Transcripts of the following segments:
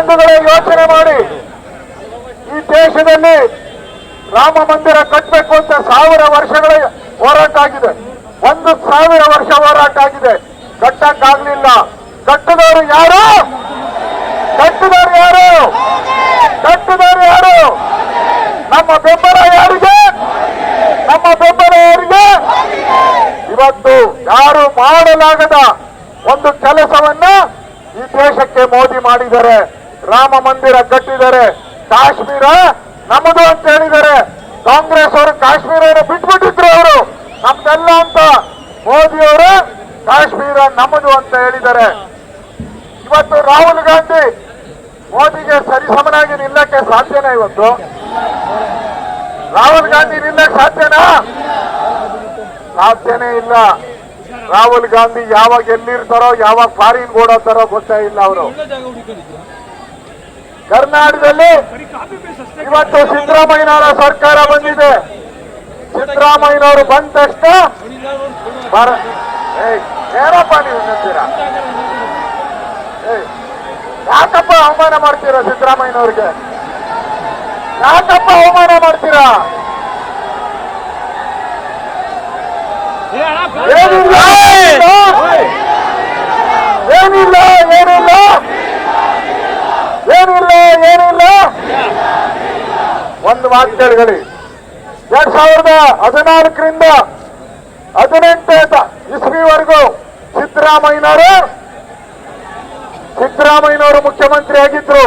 ಯೋಚನೆ ಮಾಡಿ. ಈ ದೇಶದಲ್ಲಿ ರಾಮ ಮಂದಿರ ಕಟ್ಟಬೇಕು ಅಂತ ಸಾವಿರ ವರ್ಷಗಳ ಹೋರಾಟ ಆಗಿದೆ ಒಂದು ಸಾವಿರ ವರ್ಷ ಹೋರಾಟ ಆಗಿದೆ ಕಟ್ಟಕ್ಕಾಗ್ಲಿಲ್ಲ. ಕಟ್ಟದವರು ಯಾರು? ಕಟ್ಟದವರು ಯಾರು? ಕಟ್ಟದವರು ಯಾರು? ನಮ್ಮ ಬೆಂಬಲ ಯಾರಿಗೆ? ನಮ್ಮ ಬೆಂಬಲ ಯಾರಿಗೆ? ಇವತ್ತು ಯಾರು ಮಾಡಲಾಗದ ಒಂದು ಕೆಲಸವನ್ನ ಈ ದೇಶಕ್ಕೆ ಮೋದಿ ಮಾಡಿದ್ದಾರೆ. ರಾಮ ಮಂದಿರ ಕಟ್ಟಿದ್ದಾರೆ ಕಾಶ್ಮೀರ ನಮ್ಮದು ಅಂತ ಹೇಳಿದ್ದಾರೆ ಕಾಂಗ್ರೆಸ್ ಅವರು ಕಾಶ್ಮೀರವನ್ನು ಬಿಟ್ಬಿಟ್ಟಿದ್ರು ಅವರು. ನಮ್ದೆಲ್ಲ ಅಂತ ಮೋದಿ ಅವರು ಕಾಶ್ಮೀರ ನಮ್ಮದು ಅಂತ ಹೇಳಿದ್ದಾರೆ ಇವತ್ತು ರಾಹುಲ್ ಗಾಂಧಿ ಮೋದಿಗೆ ಸರಿಸಮನಾಗಿ ನಿಲ್ಲಕ್ಕೆ ಸಾಧ್ಯನಾ ಇವತ್ತು? ರಾಹುಲ್ ಗಾಂಧಿ ನಿಲ್ಲಕ್ಕೆ ಸಾಧ್ಯನಾ? ಸಾಧ್ಯನೇ ಇಲ್ಲ. ರಾಹುಲ್ ಗಾಂಧಿ ಯಾವಾಗ ಎಲ್ಲಿರ್ತಾರೋ, ಯಾವಾಗ ಫಾರಿನ್ ಓಡೋತಾರೋ ಗೊತ್ತೇ ಇಲ್ಲ ಅವರು. ಕರ್ನಾಟಕದಲ್ಲಿ ಇವತ್ತು ಸಿದ್ದರಾಮಯ್ಯನವರ ಸರ್ಕಾರ ಬಂದಿದೆ. ಸಿದ್ದರಾಮಯ್ಯನವರು ಬಂದ ತಕ್ಷಣ ಏನಪ್ಪ ನೀವು ನಿಂತೀರಾ ಯಾಕಪ್ಪ ಅವಮಾನ ಮಾಡ್ತೀರಾ ಸಿದ್ದರಾಮಯ್ಯನವ್ರಿಗೆ? ಯಾಕಪ್ಪ ಅವಮಾನ ಮಾಡ್ತೀರಾ? ಏನಿಲ್ಲ ಏನಿಲ್ಲ ಏನಿಲ್ಲ ಏನಿಲ್ಲ ಒಂದು ಮಾತು ಕೇಳಿಗಳಿ ಎರಡ್ ಸಾವಿರದ ಹದಿನಾಲ್ಕರಿಂದ ಹದಿನೆಂಟು ಇಸ್ವಿವರೆಗೂ ಸಿದ್ದರಾಮಯ್ಯನವರು. ಸಿದ್ದರಾಮಯ್ಯನವರು ಮುಖ್ಯಮಂತ್ರಿ ಆಗಿದ್ರು.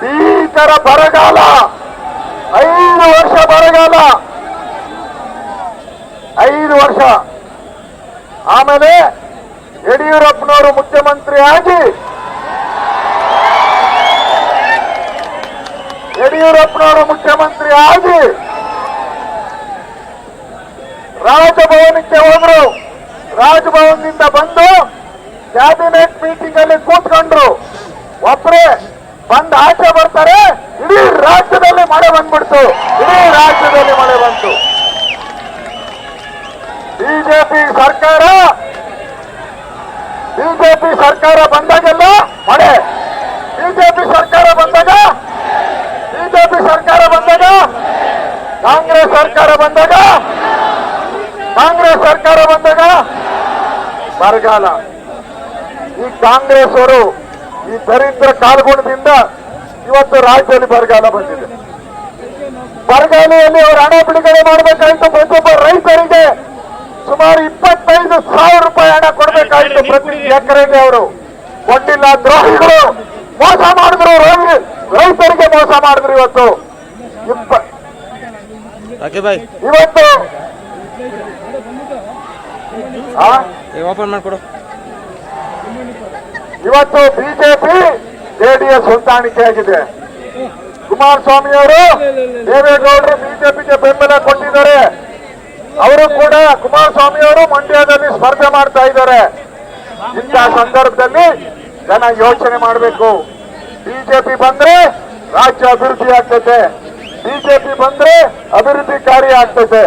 ಭೀಕರ ಬರಗಾಲ. ಐದು ವರ್ಷ ಬರಗಾಲ. ಐದು ವರ್ಷ. ಆಮೇಲೆ ಯಡಿಯೂರಪ್ಪನವರು ಮುಖ್ಯಮಂತ್ರಿ ಆಗಿ ಯಡಿಯೂರಪ್ಪನವರು ಮುಖ್ಯಮಂತ್ರಿ ಆಗಿ ರಾಜಭವನಕ್ಕೆ ಹೋದ್ರು. ರಾಜಭವನದಿಂದ ಬಂದು ಕ್ಯಾಬಿನೆಟ್ ಮೀಟಿಂಗ್ ಅಲ್ಲಿ ಕೂತ್ಕೊಂಡ್ರು. ಒಬ್ಬರೇ ಬಂದ್ ಆಚೆ ಬರ್ತಾರೆ, ಇಡೀ ರಾಜ್ಯದಲ್ಲಿ ಮಳೆ ಬಂದ್ಬಿಡ್ತು. ಇಡೀ ರಾಜ್ಯದಲ್ಲಿ ಮಳೆ ಬಂತು. ಬಿಜೆಪಿ ಸರ್ಕಾರ ಬಿಜೆಪಿ ಸರ್ಕಾರ ಬಂದಾಗೆಲ್ಲ ಮಳೆ ಬಿಜೆಪಿ ಸರ್ಕಾರ ಬಂದಾಗ ಬಿಜೆಪಿ ಸರ್ಕಾರ ಬಂದಾಗ ಕಾಂಗ್ರೆಸ್ ಸರ್ಕಾರ ಬಂದಾಗ? ಕಾಂಗ್ರೆಸ್ ಸರ್ಕಾರ ಬಂದಾಗ? ಬರಗಾಲ. ಈ ಕಾಂಗ್ರೆಸ್ ಅವರು ಈ ದರಿದ್ರ ಕಾಲ್ಗುಣದಿಂದ ಇವತ್ತು ರಾಜ್ಯದಲ್ಲಿ ಬರಗಾಲ ಬಂದಿದೆ. ಬರಗಾಲಿಯಲ್ಲಿ ಅವರು ಹಣ ಬಿಡುಗಡೆ ಮಾಡಬೇಕಾಯ್ತು, ಪ್ರತಿಯೊಬ್ಬ ರೈತರಿಗೆ ಸುಮಾರು ಇಪ್ಪತ್ತೈದು ಸಾವಿರ ರೂಪಾಯಿ ಹಣ ಕೊಡಬೇಕಾಯಿತು ಪ್ರತಿ ಎಕರೆಗೆ ಅವರು. ಕೊಟ್ಟಿಲ್ಲ ದ್ರೋಹಿಗಳು ಮೋಸ ಮಾಡಿದ್ರು ರೋಗಿ- ರೈತರಿಗೆ ಮೋಸ ಮಾಡಿದ್ರು ಇವತ್ತು. ಇಪ್ಪ ಬಾಯ್ ಇವತ್ತು ಓಪನ್ ಮಾಡಿಕೊಡು. ಇವತ್ತು ಬಿಜೆಪಿ ಜೆಡಿಎಸ್ ಆಗಿದೆ. ಕುಮಾರಸ್ವಾಮಿ ಅವರು ದೇವೇಗೌಡರು ಬಿಜೆಪಿಗೆ ಬೆಂಬಲ ಕೊಟ್ಟಿದ್ದಾರೆ. ಅವರು ಕೂಡ ಕುಮಾರಸ್ವಾಮಿ ಅವರು ಮಂಡ್ಯದಲ್ಲಿ ಸ್ಪರ್ಧೆ ಮಾಡ್ತಾ ಇದ್ದಾರೆ. ಇಂಥ ಸಂದರ್ಭದಲ್ಲಿ ಜನ ಯೋಚನೆ ಮಾಡಬೇಕು. ಬಿಜೆಪಿ ಬಂದ್ರೆ ರಾಜ್ಯ ಅಭಿವೃದ್ಧಿ ಆಗ್ತೈತೆ ಬಿಜೆಪಿ ಬಂದ್ರೆ ಅಭಿವೃದ್ಧಿ ಕಾರ್ಯ ಆಗ್ತೈತೆ